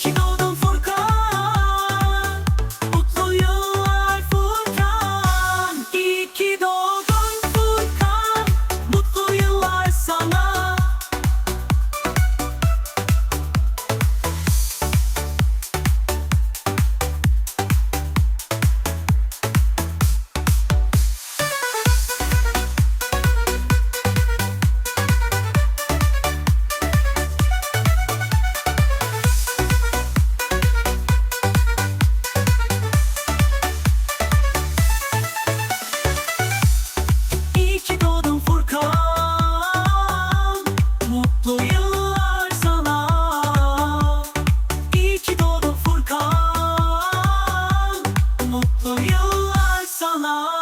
iki gol Bu Yollar sana.